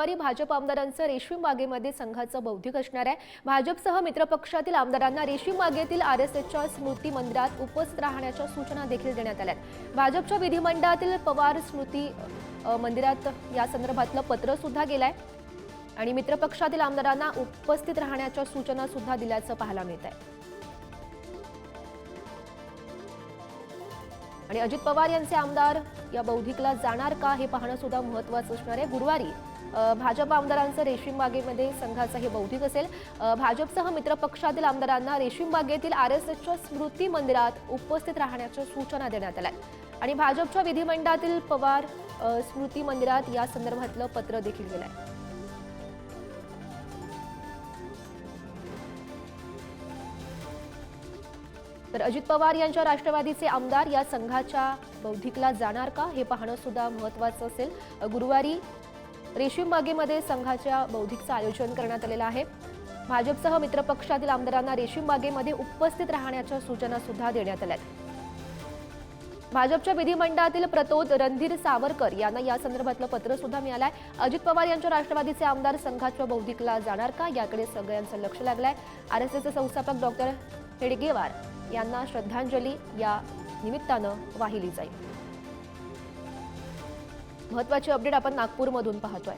गुरुवारी भाजप आमदारांचं रेशीम बागेमध्ये संघाचं बौद्धिक असणार आहे. भाजपसह मित्रपक्षातील आमदारांना रेशीम बागेतील आर एस एसच्या स्मृती मंदिरात उपस्थित राहण्याच्या सूचना देखील देण्यात आल्या आहेत. भाजपच्या विधिमंडळातील पवार स्मृती मंदिरात या संदर्भातलं पत्र सुद्धा गेलंय. आणि मित्रपक्षातील आमदारांना उपस्थित राहण्याच्या सूचना सुद्धा दिल्याचं पाहायला मिळत आहे आणि अजित पवार यांचे आमदार या बौद्धिकला जाणार का हे पाहणं सुद्धा महत्वाचं असणार आहे. गुरुवारी भाजप आमदारांचं रेशीम बागेमध्ये संघाचं हे बौद्धिक असेल. भाजपसह मित्रपक्षातील आमदारांना रेशीम बागेतील आर एस एसच्या स्मृती मंदिरात उपस्थित राहण्याच्या सूचना देण्यात आल्या. आणि भाजपच्या विधिमंडळातील पवार स्मृती मंदिरात या संदर्भातलं पत्र देखील गेलं आहे तर अजित पवार यांच्या राष्ट्रवादीचे आमदार या संघाच्या बौद्धिकला जाणार का? हे पाहणं सुद्धा महत्वाचं असेल. गुरुवारी रेशीम बागेमध्ये संघाच्या बौद्धिकचं आयोजन करण्यात आलेलं आहे. भाजपसह मित्रपक्षातील आमदारांना रेशीम बागेमध्ये उपस्थित राहण्याच्या सूचना सुद्धा देण्यात आल्या आहेत. भाजपच्या विधिमंडळातील प्रतोद रणधीर सावरकर यांना या संदर्भातलं पत्र सुद्धा मिळालंय. अजित पवार यांच्या राष्ट्रवादीचे आमदार संघाच्या बौद्धिकला जाणार का? याकडे सगळ्यांचं लक्ष लागलंय. आर एस एसचे संस्थापक डॉक्टर हेडगेवार यांना श्रद्धांजली या निमित्तानं वाहिली जाईल. महत्वाची अपडेट आपण नागपूरमधून पाहतोय.